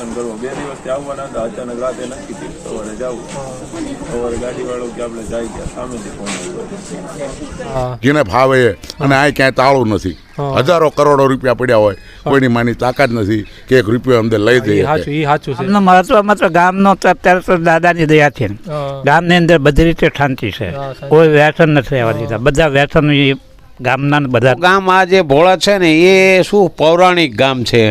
દર્શન કરવા બે દિવસથી આવવાના હતા. અચાનક રાતે નક્કી થયું સવારે જવું. સવારે ગાડી વાળો કે આપણે જાય ત્યાં સામેથી ફોન જેને ભાવે અને આ ક્યાંય તાળું નથી. હજારો કરોડો રૂપિયા પડ્યા હોય. કોઈની માની તાકાત નથી કે એક રૂપિયો અમને લઈ એ જઈએ સાચું એ સાચું છે. ગામનો મહત્વ માત્ર ગામનો તો અત્યારે તો દાદાની દયા છે. ગામની અંદર બધી રીતે શાંતિ છે. કોઈ વ્યસન નથી રહેવા દીધા બધા વ્યસન ગામના બધા ગામ આ જે ભોળા છે ને એ શું પૌરાણિક ગામ છે?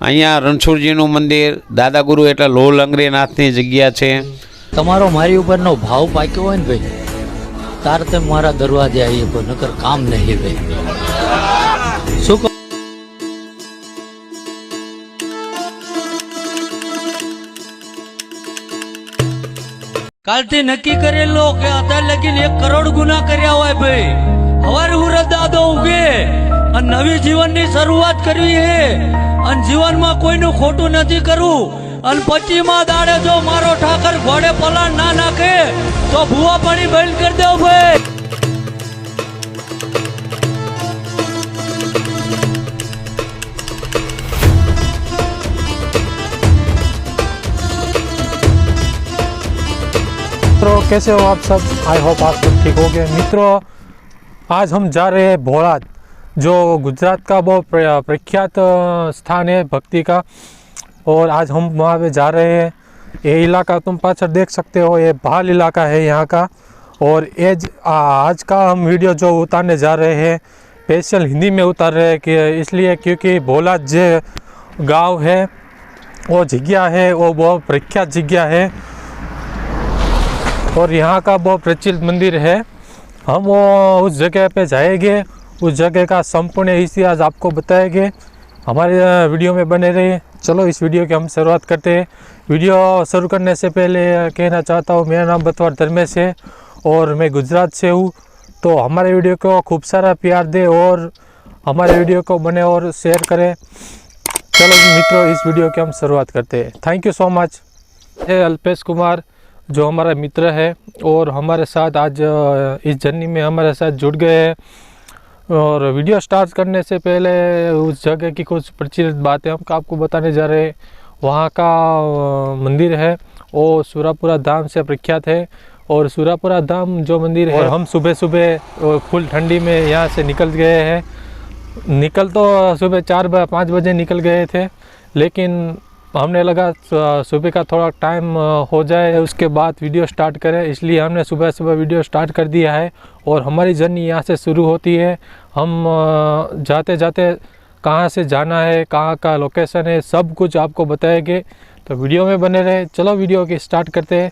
અહીંયા રણછોડજીનું મંદિર દાદા ગુરુ એટલે લોલ લંગરીનાથની જગ્યા છે. તમારો મારી ઉપરનો ભાવ પાક્યો હોય ને ભાઈ, તાર તે મારા દરવાજે આવીએ કોઈ નકર કામ નહીં ભાઈ. શું કાલથી નક્કી કરેલો કે અત્યારે લગીને એક કરોડ ગુના કર્યા હોય ભાઈ. હવારે રદ દાદો ઉગે અને નવી જીવનની શરૂઆત કરવી હે અને જીવનમાં કોઈનું ખોટું નથી કરવું અને પચીમાં દાડે જો મારો ઠાકર ઘોડે પલાણ ના નાખે તો ભૂવા પાણી બંધ કરી દેવ ભાઈ मित्रों कैसे हो आप सब आई होप आप सब ठीक हो गए मित्रों आज हम जा रहे हैं भोलाद जो गुजरात का बहुत प्रख्यात स्थान है भक्ति का। और आज हम वहाँ पे जा रहे हैं। ये इलाका तुम पाछड़ देख सकते हो, ये भाल इलाका है यहाँ का। और ये आज का हम वीडियो जो उतारने जा रहे हैं, स्पेशल हिंदी में उतार रहे हैं कि इसलिए क्योंकि भोला जे गाँव है, वो जगह है, वो बहुत प्रख्यात जगह है। और यहाँ का बहुत प्रचलित मंदिर है। हम वो उस जगह पे जाएँगे। उस जगह का संपूर्ण इतिहास आपको बताएँगे। हमारे वीडियो में बने रहिए। चलो, इस वीडियो की हम शुरुआत करते हैं। वीडियो शुरू करने से पहले कहना चाहता हूँ, मेरा नाम बतवार धर्मेश है और मैं गुजरात से हूँ। तो हमारे वीडियो को खूब सारा प्यार दे और हमारे वीडियो को बने और शेयर करें। चलो मित्रों, इस वीडियो की हम शुरुआत करते हैं। थैंक यू सो मच है अल्पेश कुमार, जो हमारा मित्र है और हमारे साथ आज इस जर्नी में हमारे साथ जुड़ गए हैं। और वीडियो स्टार्ट करने से पहले उस जगह की कुछ प्रचलित बातें हम आपको बताने जा रहे हैं। वहाँ का मंदिर है वो सुरापुरा धाम से प्रख्यात है और सुरापुरा धाम जो मंदिर है हम सुबह सुबह फुल ठंडी में यहाँ से निकल गए हैं। निकल तो सुबह चार पाँच बजे निकल गए थे, लेकिन हमने लगा सुबह का थोड़ा टाइम हो जाए, उसके बाद वीडियो स्टार्ट करें। इसलिए हमने सुबह सुबह वीडियो स्टार्ट कर दिया है और हमारी जर्नी यहाँ से शुरू होती है। हम जाते जाते कहाँ से जाना है, कहाँ का लोकेशन है, सब कुछ आपको बताएँगे। तो वीडियो में बने रहे। चलो वीडियो की स्टार्ट करते हैं।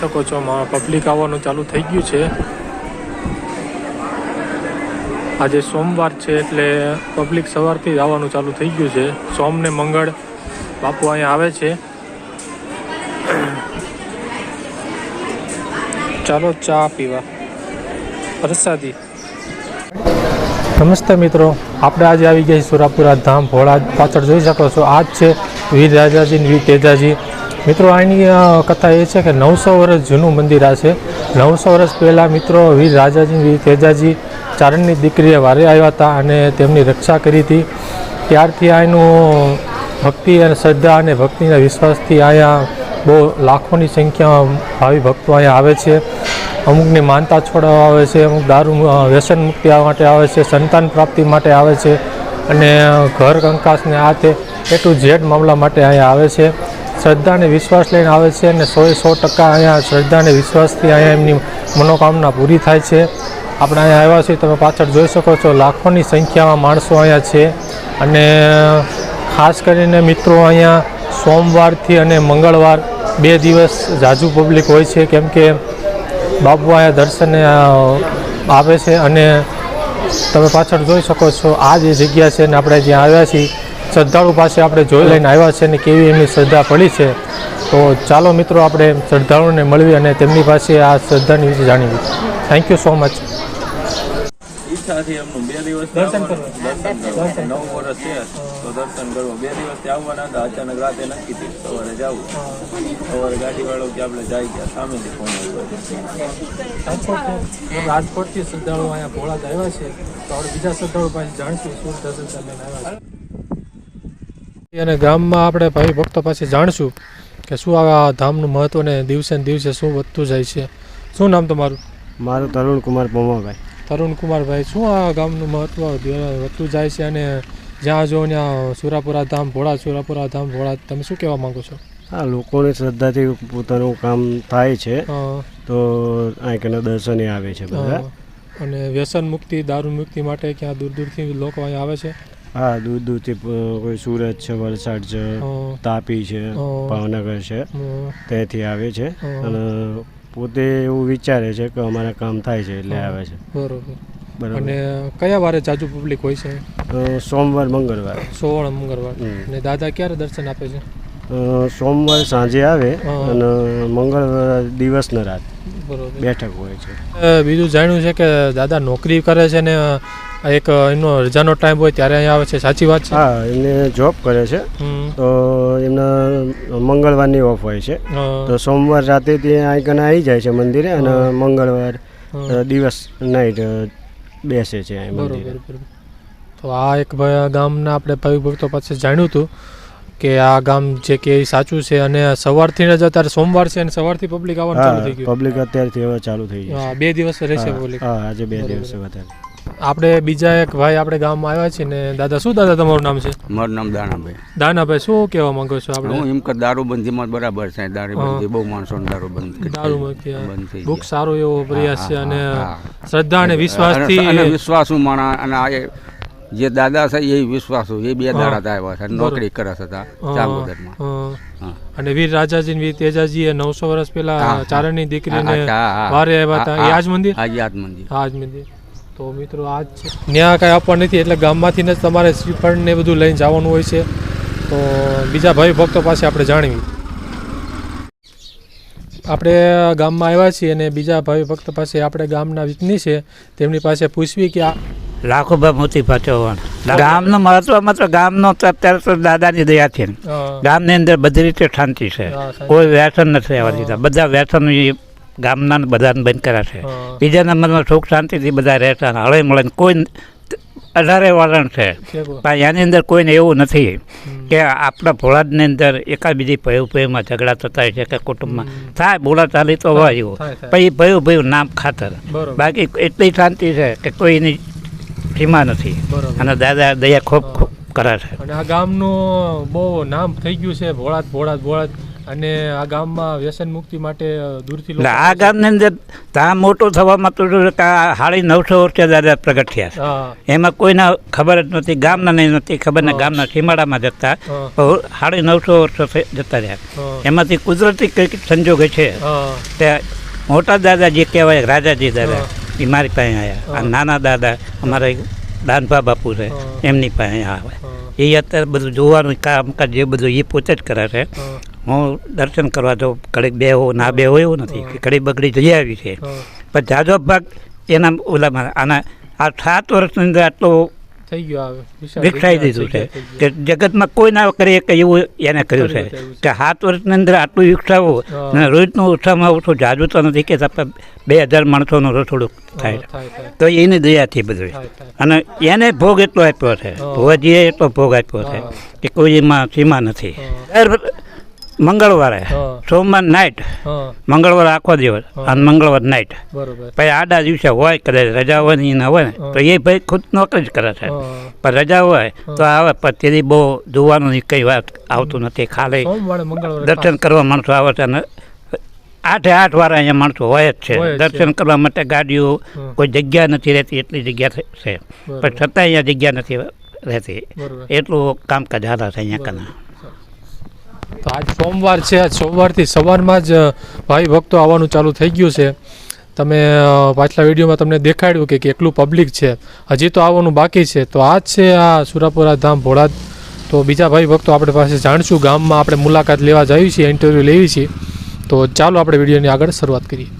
શકો છો પબ્લિક આવવાનું ચાલુ થઈ ગયું છે. આજે સોમવાર છે એટલે પબ્લિક સવારથી જ આવવાનું ચાલુ થઈ ગયું છે. સોમ ને મંગળ બાપુ અહીંયા આવે છે. ચાલો ચા પીવા. પ્રસાદી. નમસ્તે મિત્રો, આપણે આજે આવી ગયા સુરાપુરા ધામ ભોળા પાછળ. જોઈ શકો છો આ જ છે વીર રાજાજી વીર તેજાજી મિત્રો, આની કથા એ છે કે નવસો વર્ષ જૂનું મંદિર આ છે. નવસો વર્ષ પહેલાં મિત્રો વીર રાજાજી વીર તેજાજી ચારણની દીકરીએ વારે આવ્યા હતા અને તેમની રક્ષા કરી હતી. ત્યારથી આનું ભક્તિ અને શ્રદ્ધા અને ભક્તિના વિશ્વાસથી અહીંયા બહુ લાખોની સંખ્યામાં ભાવિ ભક્તો અહીંયા આવે છે. અમુકની માનતા છોડાવવા આવે છે, અમુક દારૂ વ્યસન મુક્તિ માટે આવે છે, સંતાન પ્રાપ્તિ માટે આવે છે અને ઘર કંકાસને આ તે એ ટુ ઝેડ મામલા માટે અહીંયા આવે છે. શ્રદ્ધા અને વિશ્વાસ લઈને આવે છે અને સોએ સો ટકા અહીંયા શ્રદ્ધા અને વિશ્વાસથી અહીંયા એમની મનોકામના પૂરી થાય છે. આપણે અહીંયા આવ્યા છીએ, તમે પાછળ જોઈ શકો છો, લાખોની સંખ્યામાં માણસો અહીંયા છે. અને ખાસ કરીને મિત્રો અહીંયા સોમવારથી અને મંગળવાર બે દિવસ જાજુ પબ્લિક હોય છે, કેમ કે બાપુ અહીંયા દર્શને આવે છે. અને તમે પાછળ જોઈ શકો છો, આ જે જગ્યા છે ને આપણે જ્યાં આવ્યા છીએ શ્રદ્ધાળુ પાસે આપણે જોઈ લઈને આવ્યા છે અને કેવી એમની શ્રદ્ધા પડી છે તો ચાલો મિત્રો આપણે શ્રદ્ધાળુને મળવી અને તેમની પાસે આ શ્રદ્ધાની વિશે જાણીવી થેન્ક યુ સો મચ ઈચ્છાથી એમનું બે દિવસ દર્શન કરવા. નવ વર્ષ છે. તો દર્શન કરવું. બે દિવસથી આવવાના હતા અચાનક રાતે નક્કી સવારે જવું. સવારે ગાડી વાળો કે આપણે જાય ગયા સામેથી ફોન આવ્યો. રાજકોટથી. શ્રદ્ધાળુ અહીંયા ભોળા આવ્યા છે. તો આપણે બીજા શ્રદ્ધાળુ પાસે જાણશું શું દર્શન આવ્યા છે. અને ગામમાં આપણે ભાઈ ભક્તો પાસે જાણશું કે શું આ ધામનું મહત્વ ને દિવસે ને દિવસે શું વધતું જાય છે. શું નામ તમારું? મારું તરુણ કુમાર પોમાભાઈ તરુણ કુમારભાઈ શું આ ગામનું મહત્વ વધતું જાય છે અને જ્યાં જો ત્યાં સુરાપુરા ધામ ભોળા સુરાપુરા ધામ ભોળા તમે શું કહેવા માંગો છો? હા લોકોની શ્રદ્ધાથી પોતાનું કામ થાય છે. તો આંકના દર્શને આવે છે બધા. અને વ્યસન મુક્તિ દારૂ મુક્તિ માટે ક્યાં દૂર દૂરથી લોકો અહીંયા આવે છે? હા દૂર દૂરથી કોઈ સુરત છે વલસાડ છે તાપી છે ભાવનગર છે ત્યાંથી આવે છે. અને પોતે એવું વિચારે છે કે અમારે કામ થાય છે એટલે આવે છે. બરોબર. અને કયા વારે જાજુ પબ્લિક હોય છે? સોમવાર મંગળવાર. સોમવાર મંગળવાર. અને દાદા ક્યારે દર્શન આપે છે? સોમવાર સાંજે આવે. અને મંગળવાર દિવસના રાત બરોબર. બેઠક હોય છે. બીજું જાણ્યું છે કે દાદા નોકરી કરે છે ને એક એનો રજાનો ટાઈમ હોય ત્યારે અહીંયા આવે છે. સાચી વાત છે? હા એમને જોબ કરે છે. તો એમના મંગળવારની ઓફ હોય છે. તો સોમવાર રાતે ત્યાં આઈકન આવી જાય છે મંદિરે અને મંગળવાર દિવસ નાઈટ બેસે છે બરોબર તો આ એક ગામના આપણે ભાવિક ભક્તો પાસે જાણ્યું હતું કે આ ગામ જે કે સાચું છે અને સવારથી જ અત્યારે સોમવાર છે અને સવારથી પબ્લિક આવવાનું ચાલુ થઈ ગયું. પબ્લિક અત્યારથી હવે ચાલુ થઈ ગયું બે દિવસ રહેશે પબ્લિક હા આજે બે દિવસે વધારે. આપણે બીજા એક ભાઈ આપણે ગામમાં આવ્યા છીએ ને દાદા શું દાદા તમારું નામ છે? મારું નામ દાનાભાઈ. દાનાભાઈ શું કહેવા માંગો છો આપણે? હું એમ કે દારૂબંધીમાં બરાબર છે દારૂબંધી બહુ માણસો દારૂબંધ દારૂબંધી દારૂ બુક સારો એવો પ્રયાસ છે અને. શ્રદ્ધા અને અને વિશ્વાસથી વિશ્વાસુ માણા અને આ જે દાદા છે એ વિશ્વાસુ એ બે દાડા આવ્યા છે નોકરી કરે છે ચાંગોદરમાં અને વીર રાજાજી વીર તેજાજી એ નવસો વર્ષ પહેલા હા. ચારણની દીકરીને. વારે આવ્યા હતા. એ આજ મંદિર? આજ મંદિર. આજ મંદિર. તો મિત્રો આજ છે. ત્યાં કાંઈ આપવા નથી એટલે ગામમાંથી જ તમારે શ્રીફળ ને બધું લઈને જવાનું હોય છે. તો બીજા ભાઈ ભક્તો પાસે આપણે જાણવી આપણે ગામમાં આવ્યા છીએ અને બીજા ભાઈ ભક્ત પાસે આપણે ગામના વિતની છે તેમની પાસે પૂછવી કે આ લાખો બા મોતી પાચવણ ગામનું મહત્વ માત્ર ગામનો તો અત્યારે તો દાદાની દયા છે અ, ગામની અંદર બધી રીતે શાંતિ છે. કોઈ વ્યસન નથી આવવા દીધા. બધા વ્યસન ગામના બધાને બંધ કર્યા છે. બીજા નંબરમાં સુખ શાંતિથી બધા રહેતા હળે મળે કોઈ અઢારે વલણ છે. પણ એની અંદર કોઈને એવું નથી કે આપણા ભોળાદની અંદર એકાબીજી ભયું ભયુંમાં ઝઘડા થતા હોય છે કે કુટુંબમાં. થાય બોલા ચાલી તો હોય એવું. પણ એ ભયું ભયું નામ ખાતર. બાકી એટલી શાંતિ છે કે કોઈની સીમા નથી. અને દાદા દયા ખૂબ ખૂબ કરે છે. અને આ ગામનું બહુ નામ થઈ ગયું છે ભોળાત ભોળાત ભોળાત અને આ ગામમાં વ્યસન મુક્તિ માટે દૂરથી આ ગામની અંદર ત્યાં મોટો થવામાં તો સાડી નવસો વર્ષે દાદા પ્રગટ થયા એમાં કોઈને ખબર જ નથી ગામના નહીં નથી ખબર ને ગામના સીમાડામાં જતા. સાડી નવસો વર્ષો જતા રહ્યા. એમાંથી કુદરતી કંઈક સંજોગ છે. તે મોટા દાદા જે કહેવાય રાજાજી દાદા એ મારી પાસે આવ્યા આ નાના દાદા અમારા દાનભા બાપુ છે. એમની પાસે આવે. હા. એ અત્યારે બધું જોવાનું કામકાજ જે બધું એ પોતે જ કરે છે. હું. દર્શન કરવા તો કડીક બે હો ના બે હોય એવું નથી. કે કડી બગડી જઈ આવી છે. પણ જાજો ભાગ એના ઓલામાં આના આ સાત વર્ષની અંદર આટલો થઈ ગયો વિશાળ દીધું છે. કે જગતમાં કોઈ ના કરી કે એવું એને કર્યું છે. કે સાત વર્ષની અંદર આટલું વિકસાવવું હા. અને રોજનું ઓછામાં ઓછું જાજુ તો નથી કે બે હજાર માણસોનું રસોડું થાય. તો એની દયાથી બધું. અને એને ભોગ એટલો આપ્યો છે. ભોજીએ એટલો ભોગ આપ્યો છે કે કોઈ એમાં સીમા નથી. મંગળવારે. સોમવાર નાઇટ મંગળવાર આખો દિવસ. અને મંગળવાર નાઇટ પછી આડા દિવસે હોય કદાચ રજા હોય ને એને હોય ને તો એ ભાઈ ખુદ નોકરી જ કરે છે. પણ રજા હોય તો આવે પણ તેથી બહુ જોવાનું કઈ વાત આવતું નથી. ખાલી દર્શન કરવા માણસો આવે છે અને આઠે આઠ વાર અહીંયા માણસો હોય જ છે. દર્શન કરવા માટે ગાડીઓ કોઈ જગ્યા નથી રહેતી એટલી જગ્યા છે. પણ. છતાં અહીંયા જગ્યા નથી રહેતી. એટલું કામકાજ હાલે છે અહીંયા કના. તો આજ સોમવાર છે આજ સોમવારથી સવારમાં જ ભાઈ ભક્તો આવવાનું ચાલુ થઈ ગયું છે. તમે પાછલા વિડીયોમાં તમને દેખાડ્યું કે કેટલું પબ્લિક છે. હજી તો આવવાનું બાકી છે. તો આ જ છે આ સુરાપુરા ધામ ભોળાદ. તો બીજા ભાઈ ભક્તો આપણે પાસે જાણશું ગામમાં આપણે મુલાકાત લેવા જઈએ છીએ ઇન્ટરવ્યૂ લેવી છીએ. તો ચાલો આપણે વિડીયોની આગળ શરૂઆત કરીએ.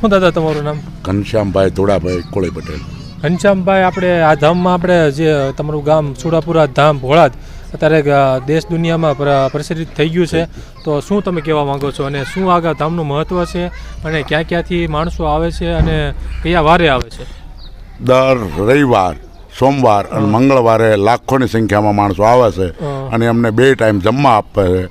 શું દાદા તમારું નામ? ઘનશ્યામભાઈ ધોળાભાઈ કોળી પટેલ. ઘનશ્યામભાઈ આપણે આ ધામમાં આપણે જે તમારું ગામ સુરાપુરા ધામ ભોળાદ અત્યારે દેશ દુનિયામાં પ્ર- પ્રચલિત થઈ ગયું છે. તો શું તમે કહેવા માંગો છો અને શું આગળ ધામનું મહત્ત્વ છે અને ક્યાં ક્યાંથી માણસો આવે છે અને કયા વારે આવે છે? દર રવિવાર સોમવાર અને મંગળવારે લાખોની સંખ્યામાં માણસો આવે છે અને એમને બે ટાઈમ જમવા આપે છે.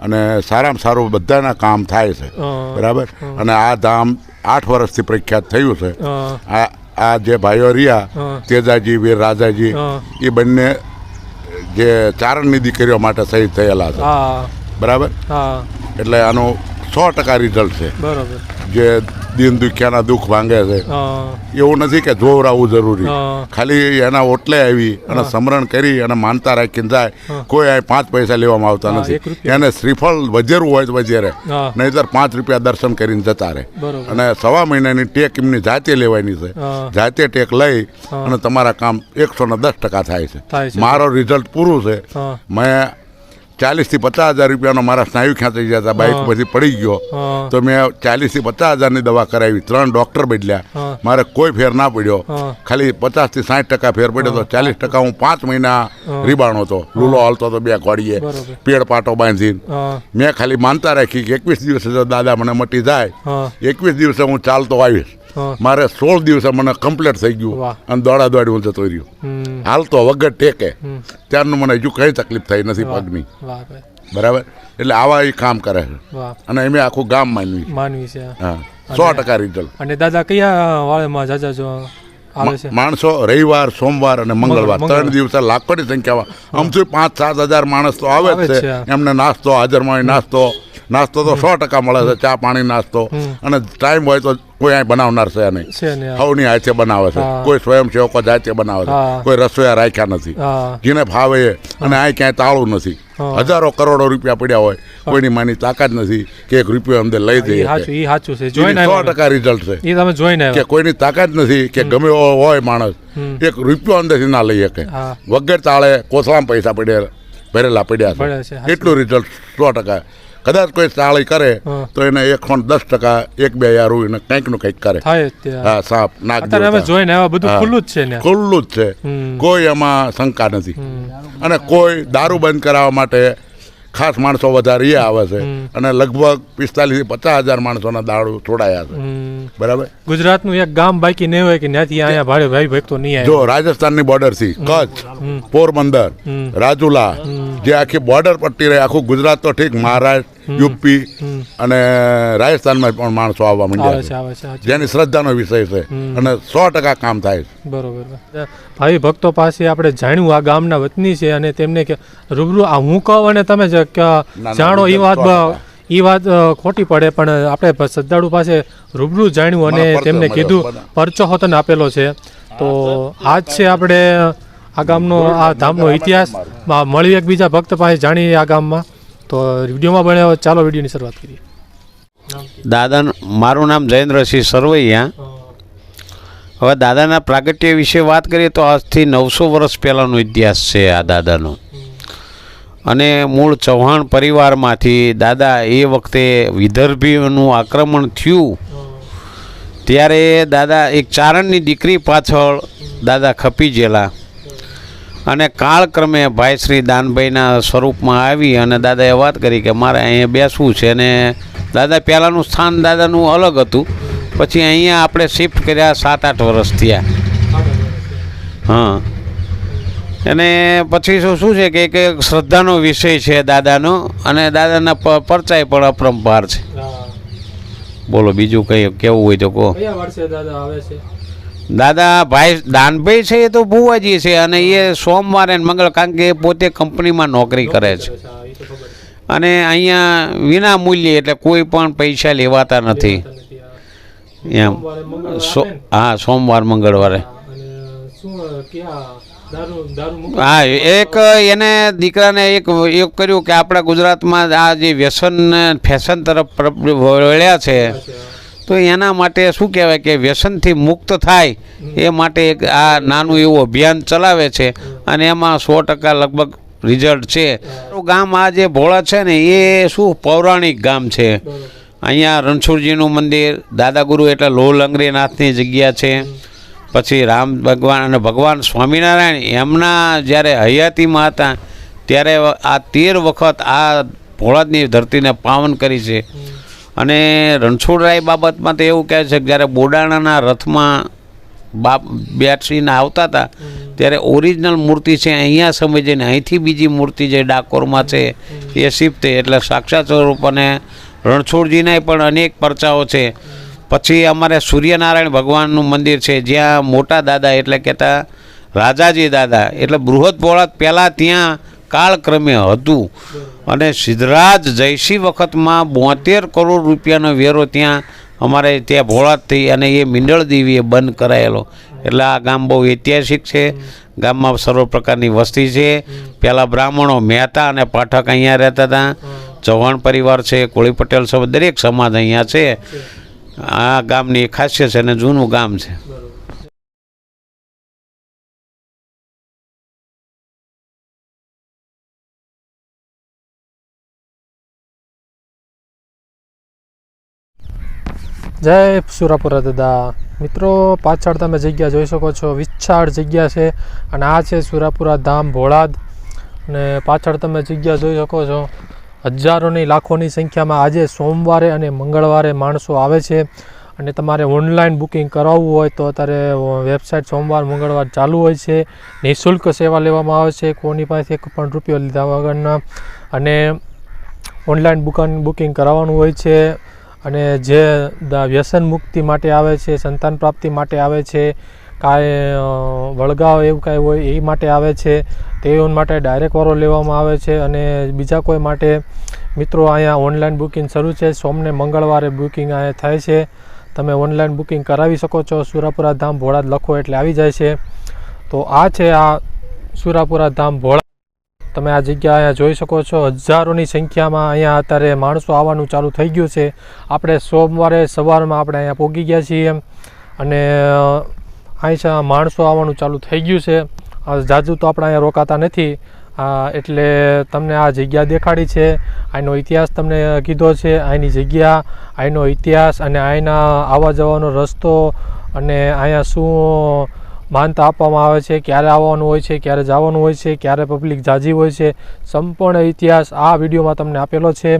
અને સારામાં સારું બધાના કામ થાય છે. બરાબર? અને આ ધામ આઠ વર્ષથી પ્રખ્યાત થયું છે. આ આ જે ભાઈઓ રહ્યા તેજાજી વીર રાજાજી એ બંને જે ચારણની દીકરીઓ માટે શહીદ થયેલા છે. બરાબર? એટલે આનું સો ટકા રિઝલ્ટ છે. બરોબર. જે દિન દુખ્યાના દુઃખ ભાંગે છે. એવું નથી કે જોવરાવું જરૂરી. ખાલી એના ઓટલે આવી અને સમરણ કરી અને માનતા રાખીને જાય. કોઈ અહીં પાંચ પૈસા લેવામાં આવતા નથી. એને શ્રીફળ વજેરું હોય તો વજેરે. નહીતર પાંચ રૂપિયા દર્શન કરીને જતા રહે. અને સવા મહિનાની ટેક એમની જાતે લેવાની છે. જાતે ટેક લઈ અને તમારા કામ એકસો ને દસ ટકા થાય છે. મારો રિઝલ્ટ પૂરું છે. મેં ચાલીસથી પચાસ હજાર રૂપિયાનો મારા સ્નાયુ ખેંચાઈ ગયા હતા બાઇક પછી પડી ગયો. તો મેં ચાલીસથી પચાસ હજારની દવા કરાવી ત્રણ ડૉક્ટર બદલ્યા. મારે કોઈ ફેર ના પડ્યો. ખાલી પચાસથી સાઠ ટકા ફેર પડ્યો તો ચાલીસ ટકા હું પાંચ મહિના રીબાણો હતો. લૂલો હાલતો હતો બે ઘોડીએ. પેડ પાટો બાંધીને. મેં ખાલી માનતા રાખી કે એકવીસ દિવસે જો દાદા મને મટી જાય એકવીસ દિવસે હું ચાલતો આવીશ. મારે સોળ દિવસે મને કમ્પ્લીટ થઈ ગયું. અને દોડા દોડી હું જતો રહ્યો હાલ તો વગર ટેકે. ત્યારનું મને હજુ કઈ તકલીફ થઈ નથી પગની. બરાબર? એટલે આવા એ કામ કરે છે. અને એમ આખું ગામ માનવી માનવી છે હા. સો ટકા રિઝલ્ટ અને દાદા કયા વાળેમાં જાજા જો માણસો રવિવાર સોમવાર અને મંગળવાર. ત્રણ દિવસે લાખોની સંખ્યામાં. આમથી પાંચ સાત હજાર માણસ તો આવે જ છે. એમને નાસ્તો હાજરમાં નાસ્તો. નાસ્તો તો સો ટકા મળે છે. ચા પાણી નાસ્તો. અને ટાઈમ હોય તો કોઈ અહીં બનાવનાર છે નહીં. સૌની આ. હાથે બનાવે છે. કોઈ સ્વયંસેવકો જાતે બનાવે છે. કોઈ રસોઈયા રાખ્યા નથી. જેને ભાવે અને અહીં ક્યાંય તાળું નથી. હજારો કરોડો રૂપિયા પડ્યા હોય. કોઈની માની તાકાત નથી કે એક રૂપિયો અંદર લઈ દઈએ સાચું છે. સો ટકા રિઝલ્ટ છે. એ તમે જોઈને કે કોઈની તાકાત નથી કે ગમે એવો હોય માણસ એક રૂપિયો અંદરથી ના લઈ શકે. વગર તાળે કોથળામાં પૈસા પડ્યા ભરેલા પડ્યા છે. એટલું રિઝલ્ટ સો ટકા કદાચ કોઈ સાળી કરે તો એને એક ને દસ ટકા એક બે યારું એને કંઈકનું કંઈક કરે હા સાપ અત્યારે જોઈને આવ્યા બધું. ખુલ્લું જ છે ને. ખુલ્લું જ છે. કોઈ એમાં શંકા નથી. અને કોઈ દારૂ બંધ કરાવવા માટે ખાસ માણસો વધારે એ આવે છે. અને લગભગ પિસ્તાલીસથી પચાસ હજાર માણસોના દારૂ છોડાયા છે. બરાબર બરાબર? ગુજરાતનું એક ગામ બાકી નહીં હોય કે ત્યાંથી અહીંયા ભાડે ભાઈ ભાઈ તો નહીં જો રાજસ્થાનની બોર્ડરથી કચ્છ પોરબંદર રાજુલા જે આખી બોર્ડર પટ્ટી રહે આખું ગુજરાત તો ઠીક મહારાષ્ટ્ર યુપી અને રાજસ્થાનમાં પણ માણસો આવવા આવે માંડ્યા છે. જેની શ્રદ્ધાનો વિષય છે અને સો ટકા કામ થાય છે. બરોબર. ભાઈ ભક્તો પાસે આપણે જાણ્યું આ ગામના વતની છે અને તેમને કે રૂબરૂ આ હું કહું અને તમે જાણો એ વાત એ વાત ખોટી પડે પણ આપણે શ્રદ્ધાળુ પાસે રૂબરૂ જાણ્યું અને તેમને કીધું. પરચો. હોતન આપેલો છે. તો આજ છે આપણે આ ગામનો આ ધામનો ઇતિહાસ. મળીએ મળી એકબીજા ભક્ત પાસે જાણીએ આ ગામમાં. તો વિડીયોમાં બને ચાલો વિડીયોની શરૂઆત કરીએ. દાદા મારું નામ જયેન્દ્રસિંહ સરવૈયા. હવે દાદાના પ્રાગટ્ય વિશે વાત કરીએ તો આજથી નવસો વર્ષ પહેલાંનો ઇતિહાસ છે આ દાદાનો. અને મૂળ ચૌહાણ પરિવારમાંથી દાદા એ વખતે વિદર્ભીઓનું આક્રમણ થયું. ત્યારે દાદા એક ચારણની દીકરી પાછળ દાદા ખપી ગયેલા. અને કાળક્રમે ભાઈ શ્રી દાનભાઈના સ્વરૂપમાં આવી અને દાદાએ વાત કરી કે મારે અહીંયા બેસવું છે અને દાદા પહેલાંનું સ્થાન દાદાનું અલગ હતું. પછી અહીંયા આપણે શિફ્ટ કર્યા સાત આઠ વર્ષ થયા. હા. અને પછી શું શું છે કે એક શ્રદ્ધાનો વિષય છે દાદાનો અને દાદાના પરચાય પણ અપરંપાર છે. બોલો બીજું કંઈ કેવું હોય તો કહો. કયા વર્ષે દાદા આવે છે? દાદા ભાઈ દાનભાઈ છે એ તો ભુવાજી છે અને એ સોમવારે મંગળ કારણ કે એ પોતે કંપનીમાં નોકરી કરે છે. અને અહીંયા વિના મૂલ્યે એટલે કોઈ પણ પૈસા લેવાતા નથી. એમ. હા સોમવાર મંગળવારે. હા એક એને દીકરાને એક એક કર્યું કે આપણા ગુજરાતમાં આ જે વ્યસન ફેશન તરફ વળ્યા છે તો એના માટે શું કહેવાય કે વ્યસનથી મુક્ત થાય એ માટે એક આ નાનું એવું અભિયાન ચલાવે છે. અને એમાં સો ટકા લગભગ રિઝલ્ટ છે. ગામ આ જે ભોળા છે ને, એ શું પૌરાણિક ગામ છે. અહીંયા રણછોડજીનું મંદિર, દાદાગુરુ એટલે લોલ અંગ્રેનાથની જગ્યા છે. પછી રામ ભગવાન અને ભગવાન સ્વામિનારાયણ એમના જ્યારે હયાતીમાં હતા, ત્યારે આ તેર વખત આ ભોળાદની ધરતીને પાવન કરી છે. અને રણછોડરાય બાબતમાં તો એવું કહે છે કે જ્યારે બોડાણાના રથમાં બાપ બેઠીને આવતા હતા, ત્યારે ઓરિજિનલ મૂર્તિ છે, અહીંયા સમજીને અહીંથી બીજી મૂર્તિ જે ડાકોરમાં છે, એ શિફ્ટ એટલે સાક્ષાત સ્વરૂપ અને રણછોડજીના પણ અનેક પરચાઓ છે. પછી અમારે સૂર્યનારાયણ ભગવાનનું મંદિર છે, જ્યાં મોટા દાદા એટલે કહેતા રાજાજી દાદા, એટલે બૃહદ ભોળાત પહેલાં ત્યાં કાળક્રમે હતું. અને સિદ્ધરાજ જયસિંહ વખતમાં બોતેર કરોડ રૂપિયાનો વેરો ત્યાં અમારે ત્યાં ભોળાતથી અને એ મિંડળ દેવીએ બંધ કરાયેલો. એટલે આ ગામ બહુ ઐતિહાસિક છે. ગામમાં સર્વ પ્રકારની વસ્તી છે. પહેલાં બ્રાહ્મણો મહેતા અને પાઠક અહીંયા રહેતા હતા. ચૌહાણ પરિવાર છે, કોળી પટેલ સમાજ દરેક સમાજ અહીંયા છે. આ ગામની ખાસિયત છે અને જૂનું ગામ છે. જય સુરાપુરા દાદા મિત્રો, પાછળ તમે જગ્યા જોઈ શકો છો. વિશાળ જગ્યા છે અને આ છે સુરાપુરા ધામ ભોળાદ. અને પાછળ તમે જગ્યા જોઈ શકો છો. હજારોની લાખોની સંખ્યામાં આજે સોમવારે અને મંગળવારે માણસો આવે છે. અને તમારે ઓનલાઈન બુકિંગ કરાવવું હોય તો અત્યારે વેબસાઇટ સોમવાર, મંગળવાર ચાલુ હોય છે. નિઃશુલ્ક સેવા લેવામાં આવે છે. કોની પાસે એક પણ રૂપિયો લીધા વગરના. અને ઓનલાઈન બુકન, બુકિંગ કરાવવાનું હોય છે. અને જે વ્યસન મુક્તિ માટે આવે છે, સંતાન પ્રાપ્તિ માટે આવે છે, કાંઈ વળગાવ એવું કાંઈ હોય એ માટે આવે છે તેઓ માટે ડાયરેક્ટ વારો લેવામાં આવે છે અને બીજા કોઈ માટે મિત્રો અહીંયા ઓનલાઈન બુકિંગ શરૂ છે, સોમને મંગળવારે બુકિંગ અહીંયા થાય છે. તમે ઓનલાઈન બુકિંગ કરાવી શકો છો, સુરાપુરા ધામ ભોળા લખો એટલે આવી જાય છે. તો આ છે આ સુરાપુરા ધામ ભોળા તમે આ જગ્યા અહીંયા જોઈ શકો છો. હજારોની સંખ્યામાં અહીંયા અત્યારે માણસો આવવાનું ચાલુ થઈ ગયું છે. આપણે સોમવારે સવારમાં આપણે અહીંયા પહોંચી ગયા છીએ અને અહીંયા માણસો આવવાનું ચાલુ થઈ ગયું છે. જાજુ તો આપણે અહીંયા રોકાતા નથી. એટલે તમને આ જગ્યા દેખાડી છે. અહીંનો ઇતિહાસ તમને કીધો છે. અહીંની જગ્યા અહીંનો ઇતિહાસ અને અહીંના આવવા જવાનો રસ્તો અને અહીંયા શું માનતા આપવામાં આવે છે, ક્યારે આવવાનું હોય છે, ક્યારે જવાનું હોય છે, ક્યારે પબ્લિક જાજી હોય છે, સંપૂર્ણ ઇતિહાસ આ વિડીયોમાં તમને આપેલો છે.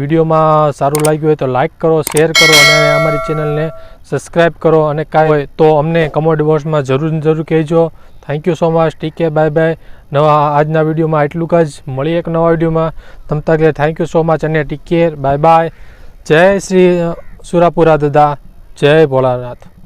વિડીયોમાં સારું લાગ્યું હોય તો લાઇક કરો શેર કરો અને અમારી ચેનલને સબસ્ક્રાઈબ કરો અને કાંઈ હોય તો અમને કમેન્ટ બોક્સમાં જરૂર જરૂર કહેજો. થેન્ક યુ સો મચ ટીકે બાય બાય નવા આજના વિડીયોમાં એટલું જ. મળી એક નવા વિડીયોમાં. તમતા કે થેન્ક યુ સો મચ અને ટીક બાય બાય જય શ્રી સુરાપુરા દાદા. જય ભોળાનાથ.